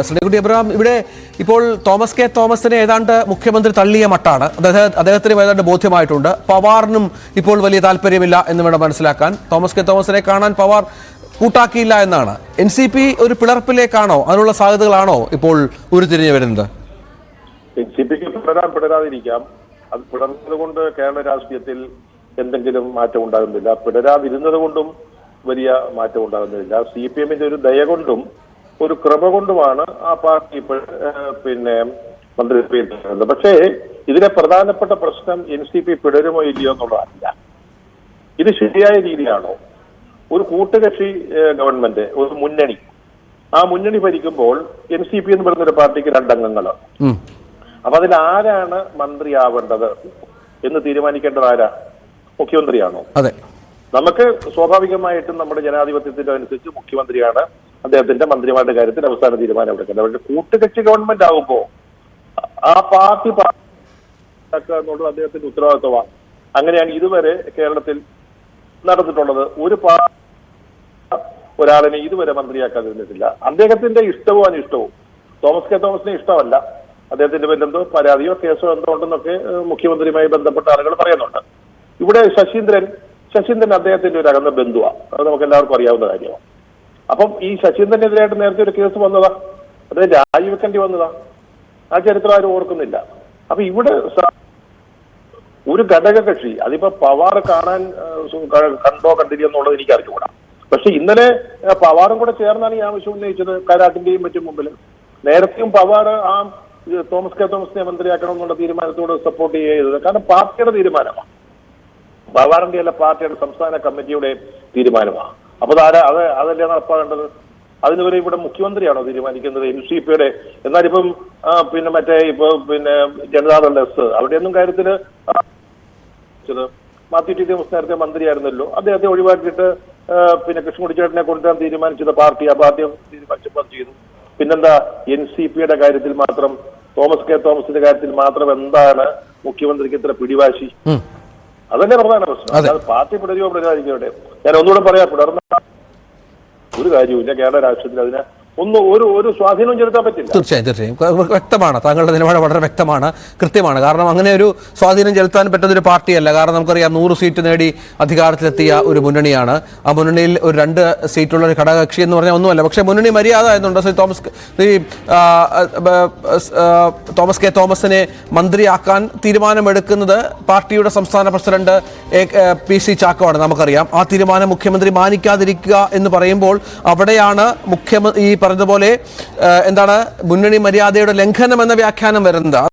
Sreekutty Abraham ഇവിടെ ഇപ്പോൾ Thomas K തോമസിനെ ഏതാണ്ട് മുഖ്യമന്ത്രി തള്ളിയ മട്ടാണ്. അദ്ദേഹം അദ്ദേഹത്തിനും ഏതാണ്ട് ബോധ്യമായിട്ടുണ്ട്. പവാറിനും ഇപ്പോൾ വലിയ താല്പര്യമില്ല എന്ന് വേണം മനസ്സിലാക്കാൻ. തോമസ് കെ തോമസിനെ കാണാൻ പവാർ കൂട്ടാക്കിയില്ല എന്നാണ്. എൻ സി പി ഒരു പിളർപ്പിലേക്കാണോ? അതിനുള്ള സാധ്യതകളാണോ ഇപ്പോൾ ഉരുത്തിരിഞ്ഞു വരുന്നത്? എൻ സി പിക്ക് അത് പിടർന്നത് കൊണ്ട് കേരള രാഷ്ട്രീയത്തിൽ എന്തെങ്കിലും മാറ്റം ഉണ്ടാകുന്നില്ല. പിടരാതിരുന്നത് കൊണ്ടും വലിയ മാറ്റം ഉണ്ടാകുന്നില്ല. സി പി എമ്മിന്റെ ഒരു ദയ കൊണ്ടും ഒരു ക്രമ കൊണ്ടുമാണ് ആ പാർട്ടി ഇപ്പോൾ പിന്നെ മന്ത്രിസഭയിൽ നിൽക്കുന്നത് പക്ഷേ ഇതിലെ പ്രധാനപ്പെട്ട പ്രശ്നം എൻ സി പി പിടരുമോ ഇല്ലയോ എന്നുള്ളതല്ല. ഇത് ശരിയായ രീതിയാണോ? ഒരു കൂട്ടുകക്ഷി ഗവൺമെന്റ് ഒരു മുന്നണി. ആ മുന്നണി ഭരിക്കുമ്പോൾ എൻ സി പി എന്ന് പറയുന്ന ഒരു പാർട്ടിക്ക് രണ്ടംഗങ്ങൾ. അപ്പൊ അതിൽ ആരാണ് മന്ത്രിയാവേണ്ടത് എന്ന് തീരുമാനിക്കേണ്ടത് ആരാ? മുഖ്യമന്ത്രിയാണോ? അതെ. നമുക്ക് സ്വാഭാവികമായിട്ടും നമ്മുടെ ജനാധിപത്യത്തിന്റെ അനുസരിച്ച് മുഖ്യമന്ത്രിയാണ് അദ്ദേഹത്തിന്റെ മന്ത്രിമാരുടെ കാര്യത്തിൽ അവസാന തീരുമാനം എടുക്കുന്നത്. പക്ഷേ കൂട്ടുകക്ഷി ഗവൺമെന്റ് ആകുമ്പോ ആ പാർട്ടി എന്നുള്ളത് അദ്ദേഹത്തിന്റെ ഉത്തരവാദിത്വമാണ്. അങ്ങനെയാണ് ഇതുവരെ കേരളത്തിൽ നടന്നിട്ടുള്ളത്. ഒരു പാർട്ടി ഒരാളിനെ ഇതുവരെ മന്ത്രിയാക്കാതിരുന്നിട്ടില്ല അദ്ദേഹത്തിന്റെ ഇഷ്ടവും അനിഷ്ടവും. തോമസ് കെ. തോമസിനെ ഇഷ്ടമല്ല. അദ്ദേഹത്തിന്റെ പേരിൽ എന്തോ പരാതിയോ കേസോ എന്തോ ഉണ്ടെന്നൊക്കെ മുഖ്യമന്ത്രിയുമായി ബന്ധപ്പെട്ട ആളുകൾ പറയുന്നുണ്ട്. ഇവിടെ ശശീന്ദ്രൻ ശശീന്ദ്രൻ അദ്ദേഹത്തിന്റെ ഒരു അകന്ന ബന്ധുവാണ് അത് നമുക്ക് എല്ലാവർക്കും അറിയാവുന്ന കാര്യമാണ്. അപ്പം ഈ ശശീന്ദ്രനെതിരായിട്ട് നേരത്തെ ഒരു കേസ് വന്നതാ. അത് രാജിവെക്കേണ്ടി വന്നതാ. ആ ചരിത്രം ആരും ഓർക്കുന്നില്ല. അപ്പൊ ഇവിടെ ഒരു ഘടക കക്ഷി അതിപ്പോ പവാർ കാണാൻ കണ്ടോ കണ്ടില്ല എന്നുള്ളത് എനിക്ക് അറിഞ്ഞുകൂടാ പക്ഷെ ഇന്നലെ പവാറും കൂടെ ചേർന്നാണ് ഈ ആവശ്യം ഉന്നയിച്ചത് കരാട്ടിന്റെയും മറ്റും മുമ്പിൽ നേരത്തെയും പവാർ ആ തോമസ് കെ. തോമസിനെ മന്ത്രിയാക്കണം എന്നുള്ള തീരുമാനത്തോട് സപ്പോർട്ട് ചെയ്തത്. കാരണം പാർട്ടിയുടെ തീരുമാനമാണ് പവാറിന്റെ അല്ല പാർട്ടിയുടെ സംസ്ഥാന കമ്മിറ്റിയുടെ തീരുമാനമാണ് അപ്പൊ അത് അത് അതല്ലേ നടപ്പാകേണ്ടത്? അതിനുവരെ ഇവിടെ മുഖ്യമന്ത്രിയാണോ തീരുമാനിക്കുന്നത്? എൻ സി പിയുടെ എന്നാലിപ്പം പിന്നെ മറ്റേ ഇപ്പൊ പിന്നെ ജനതാദൾ എസ് അവിടെയൊന്നും കാര്യത്തിൽ മാത്യു ടി തോമസ് നേരത്തെ മന്ത്രിയായിരുന്നല്ലോ. അദ്ദേഹത്തെ ഒഴിവാക്കിയിട്ട് പിന്നെ കൃഷ്ണകുടിച്ചേട്ടനെ കൊണ്ടുവരാൻ തീരുമാനിച്ചത് പാർട്ടി. അപ്പൊ ആദ്യം തീരുമാനിച്ചപ്പോൾ ചെയ്തു. പിന്നെന്താ എൻ സി പിയുടെ കാര്യത്തിൽ മാത്രം തോമസ് കെ തോമസിന്റെ കാര്യത്തിൽ മാത്രം എന്താണ് മുഖ്യമന്ത്രിക്ക് ഇത്ര പിടിവാശി. അതല്ലേ പ്രധാന പ്രശ്നം അതെ. അല്ലാതെ പാർട്ടി പിടരുകയോ പിടരാതിരിക്കട്ടെ ഞാൻ ഒന്നുകൂടെ പറയാം പിടർന്ന ഒരു കാര്യമില്ല കേരള രാഷ്ട്രീയത്തിൽ അതിന് ഒന്നും ഒരു ഒരു സ്വാധീനവും ചെലുത്താൻ പറ്റില്ല. തീർച്ചയായും തീർച്ചയായും. വ്യക്തമാണ്. താങ്കളുടെ നിലപാട് വളരെ വ്യക്തമാണ് കൃത്യമാണ്. കാരണം അങ്ങനെ ഒരു സ്വാധീനം ചെലുത്താൻ പറ്റുന്ന ഒരു പാർട്ടിയല്ല. കാരണം നമുക്കറിയാം നൂറ് സീറ്റ് നേടി അധികാരത്തിലെത്തിയ ഒരു മുന്നണിയാണ്. ആ മുന്നണിയിൽ ഒരു രണ്ട് സീറ്റുള്ള ഒരു ഘടകകക്ഷി എന്ന് പറഞ്ഞാൽ ഒന്നുമല്ല. പക്ഷേ മുന്നണി മര്യാദ എന്നുണ്ട് ശ്രീ തോമസ് ഈ തോമസ് കെ തോമസിനെ മന്ത്രിയാക്കാൻ തീരുമാനമെടുക്കുന്നത് പാർട്ടിയുടെ സംസ്ഥാന പ്രസിഡന്റ് പി സി ചാക്കോയാണ് നമുക്കറിയാം. ആ തീരുമാനം മുഖ്യമന്ത്രി മാനിക്കാതിരിക്കുക എന്ന് പറയുമ്പോൾ അവിടെയാണ് മുഖ്യമന്ത്രി ഈ പറഞ്ഞതുപോലെ എന്താണ് മുന്നണി മര്യാദയുടെ ലംഘനം എന്ന വ്യാഖ്യാനം വരുന്നത്.